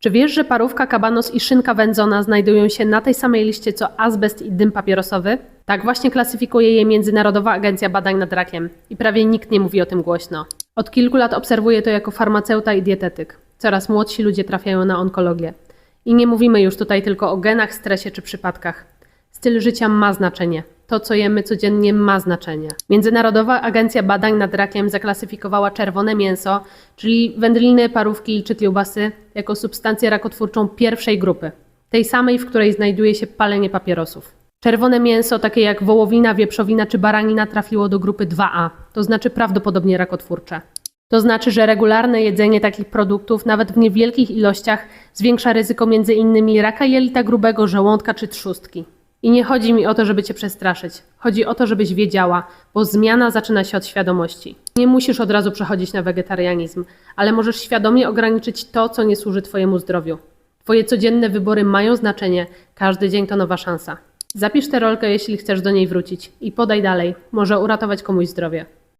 Czy wiesz, że parówka kabanos i szynka wędzona znajdują się na tej samej liście co azbest i dym papierosowy? Tak właśnie klasyfikuje je Międzynarodowa Agencja Badań nad Rakiem i prawie nikt nie mówi o tym głośno. Od kilku lat obserwuję to jako farmaceuta i dietetyk. Coraz młodsi ludzie trafiają na onkologię. I nie mówimy już tutaj tylko o genach, stresie czy przypadkach. Styl życia ma znaczenie. To, co jemy codziennie, ma znaczenie. Międzynarodowa Agencja Badań nad Rakiem zaklasyfikowała czerwone mięso, czyli wędliny, parówki czy kiełbasy, jako substancję rakotwórczą pierwszej grupy, tej samej, w której znajduje się palenie papierosów. Czerwone mięso, takie jak wołowina, wieprzowina czy baranina, trafiło do grupy 2A, to znaczy prawdopodobnie rakotwórcze. To znaczy, że regularne jedzenie takich produktów, nawet w niewielkich ilościach, zwiększa ryzyko m.in. raka jelita grubego, żołądka czy trzustki. I nie chodzi mi o to, żeby cię przestraszyć. Chodzi o to, żebyś wiedziała, bo zmiana zaczyna się od świadomości. Nie musisz od razu przechodzić na wegetarianizm, ale możesz świadomie ograniczyć to, co nie służy Twojemu zdrowiu. Twoje codzienne wybory mają znaczenie, każdy dzień to nowa szansa. Zapisz tę rolkę, jeśli chcesz do niej wrócić i podaj dalej, może uratować komuś zdrowie.